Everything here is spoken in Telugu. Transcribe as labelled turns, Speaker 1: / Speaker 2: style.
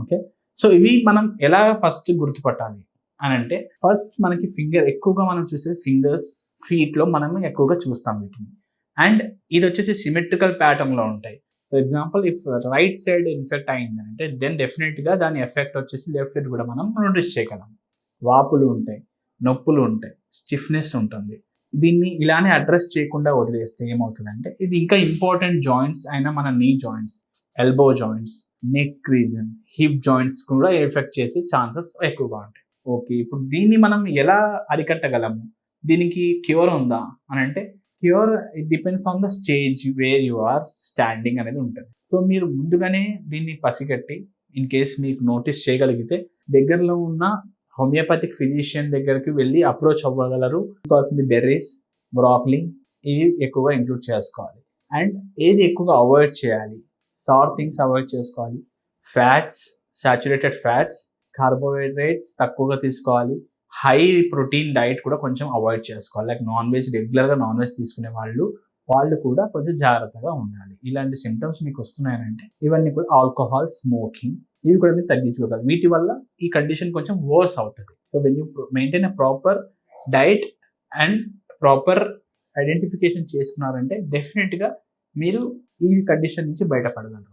Speaker 1: ఓకే సో ఇవి మనం ఎలా ఫస్ట్ గుర్తుపట్టాలి? అని అంటే ఫస్ట్ మనకి ఫింగర్ ఎక్కువగా మనం చూసే ఫింగర్స్ ఫీట్లో మనం ఎక్కువగా చూస్తాం వీటిని. అండ్ ఇది వచ్చేసి సిమెట్రికల్ ప్యాటర్న్లో ఉంటాయి. For example if right side infect అయిందంటే దెన్ డెఫినెట్గా దాని ఎఫెక్ట్ వచ్చేసి లెఫ్ట్ సైడ్ కూడా మనం నోటీస్ చేయగలం. వాపులు ఉంటాయి నొప్పులు ఉంటాయి స్టిఫ్నెస్ ఉంటుంది. దీన్ని ఇలానే అడ్రస్ చేయకుండా వదిలేస్తే ఏమవుతుందంటే ఇది ఇంకా ఇంపార్టెంట్ జాయింట్స్ అయినా మన knee joints elbow joints neck region hip joints కూడా ఎఫెక్ట్ చేసే ఛాన్సెస్ ఎక్కువగా ఉంటాయి. ఓకే ఇప్పుడు దీన్ని మనం ఎలా అరికట్టగలము? దీనికి క్యూర్ ఉందా? అని అంటే cure it depends on the stage where you are standing అనేది ఉంటుంది. సో మీరు ముందుగానే దీన్ని పసిగట్టి ఇన్ కేస్ మీకు నోటీస్ చేయగలిగితే దగ్గరలో ఉన్న హోమియోపతిక్ ఫిజిషియన్ దగ్గరికి వెళ్ళి అప్రోచ్ అవ్వగలరు. కావాల్సింది బెర్రీస్ బ్రాక్లీ ఇవి ఎక్కువగా ఇంక్లూడ్ చేసుకోవాలి. అండ్ ఏది ఎక్కువగా అవాయిడ్ చేయాలి? సార్ థింగ్స్ అవాయిడ్ చేసుకోవాలి. ఫ్యాట్స్ సాచురేటెడ్ ఫ్యాట్స్ కార్బోహైడ్రేట్స్ తక్కువగా తీసుకోవాలి. హై ప్రోటీన్ డైట్ కూడా కొంచెం అవాయిడ్ చేసుకోవాలి. లైక్ నాన్ వెజ్ రెగ్యులర్గా నాన్ వెజ్ తీసుకునే వాళ్ళు వాళ్ళు కూడా కొంచెం జాగ్రత్తగా ఉండాలి. ఇలాంటి సిమ్టమ్స్ మీకు వస్తున్నాయంటే ఇవన్నీ కూడా ఆల్కహాల్ స్మోకింగ్ ఇవి కూడా మీరు తగ్గించుకోగలరు. వీటి వల్ల ఈ కండిషన్ కొంచెం వర్స్ అవుతుంది. So when you maintain proper diet and proper identification చేసుకున్నారంటే డెఫినెట్గా మీరు ఈ కండిషన్ నుంచి బయటపడగలరు.